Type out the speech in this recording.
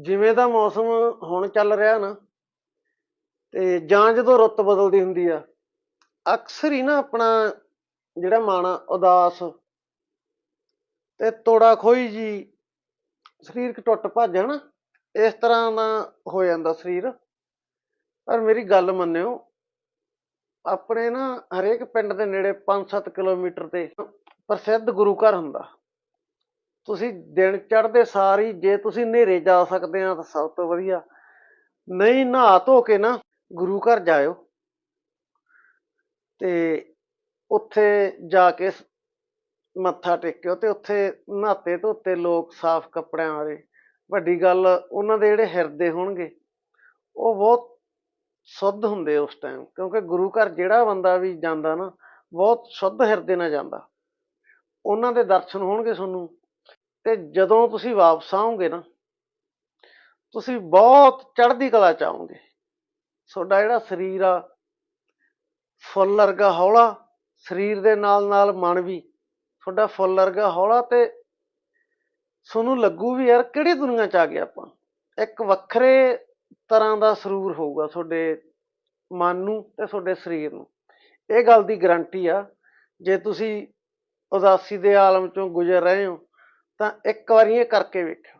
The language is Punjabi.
ਜਿਵੇਂ ਦਾ ਮੌਸਮ ਹੁਣ ਚੱਲ ਰਿਹਾ ਨਾ, ਤੇ ਜਾਂ ਜਦੋਂ ਰੁੱਤ ਬਦਲਦੀ ਹੁੰਦੀ ਆ, ਅਕਸਰ ਹੀ ਨਾ ਆਪਣਾ ਜਿਹੜਾ ਮਨ ਆ, ਉਦਾਸ ਤੇ ਤੋੜਾ ਖੋਈ ਜੀ ਸਰੀਰਕ ਟੁੱਟ ਭੱਜ ਨਾ, ਇਸ ਤਰ੍ਹਾਂ ਦਾ ਹੋ ਜਾਂਦਾ ਸਰੀਰ। ਪਰ ਮੇਰੀ ਗੱਲ ਮੰਨਿਓ, ਆਪਣੇ ਨਾ ਹਰੇਕ ਪਿੰਡ ਦੇ ਨੇੜੇ 5-7 ਕਿਲੋਮੀਟਰ ਤੇ ਪ੍ਰਸਿੱਧ ਗੁਰੂ ਘਰ ਹੁੰਦਾ। ਤੁਸੀਂ ਦਿਨ ਚੜ੍ਹਦੇ ਸਾਰ ਹੀ ਜੇ ਤੁਸੀਂ ਹਨੇਰੇ ਜਾ ਸਕਦੇ ਆ ਤਾਂ ਸਭ ਤੋਂ ਵਧੀਆ। ਨਹੀਂ ਨਹਾ ਧੋ ਕੇ ਨਾ ਗੁਰੂ ਘਰ ਜਾਇਓ। ਤੇ ਉੱਥੇ ਜਾ ਕੇ ਮੱਥਾ ਟੇਕਿਓ ਤੇ ਉੱਥੇ ਨਹਾਤੇ ਧੋਤੇ ਲੋਕ ਸਾਫ਼ ਕੱਪੜਿਆਂ ਵਾਲੇ। ਵੱਡੀ ਗੱਲ ਉਹਨਾਂ ਦੇ ਜਿਹੜੇ ਹਿਰਦੇ ਹੋਣਗੇ, ਉਹ ਬਹੁਤ ਸ਼ੁੱਧ ਹੁੰਦੇ ਉਸ ਟਾਈਮ ਕਿਉਂਕਿ ਗੁਰੂ ਘਰ ਜਿਹੜਾ ਬੰਦਾ ਵੀ ਜਾਂਦਾ ਨਾ, ਬਹੁਤ ਸ਼ੁੱਧ ਹਿਰਦੇ ਨਾਲ ਜਾਂਦਾ। ਉਹਨਾਂ ਦੇ ਦਰਸ਼ਨ ਹੋਣਗੇ ਤੁਹਾਨੂੰ। ਤੇ ਜਦੋਂ ਤੁਸੀਂ ਵਾਪਸ ਆਓਗੇ ਨਾ, ਤੁਸੀਂ ਬਹੁਤ ਚੜ੍ਹਦੀ ਕਲਾ ਚ ਆਓਗੇ। ਤੁਹਾਡਾ ਜਿਹੜਾ ਸਰੀਰ ਆ, ਫੁੱਲ ਵਰਗਾ ਹੌਲਾ, ਸਰੀਰ ਦੇ ਨਾਲ ਨਾਲ ਮਨ ਵੀ, ਤੁਹਾਡਾ ਫੁੱਲ ਵਰਗਾ ਹੌਲਾ ਤੇ ਤੁਹਾਨੂੰ ਲੱਗੂ ਵੀ ਯਾਰ ਕਿਹੜੀ ਦੁਨੀਆ ਚ ਆ ਗਏ ਆਪਾਂ। ਇੱਕ ਵੱਖਰੇ ਤਰ੍ਹਾਂ ਦਾ ਸਰੂਰ ਹੋਊਗਾ ਤੁਹਾਡੇ ਮਨ ਨੂੰ ਤੇ ਤੁਹਾਡੇ ਸਰੀਰ ਨੂੰ। ਇਹ ਗੱਲ ਦੀ ਗਾਰੰਟੀ ਆ, ਜੇ ਤੁਸੀਂ ਉਦਾਸੀ ਦੇ ਆਲਮ ਚੋਂ ਗੁਜ਼ਰ ਰਹੇ ਹੋ ਤਾਂ ਇੱਕ ਵਾਰੀ ਇਹ ਕਰਕੇ ਵੇਖਿਓ।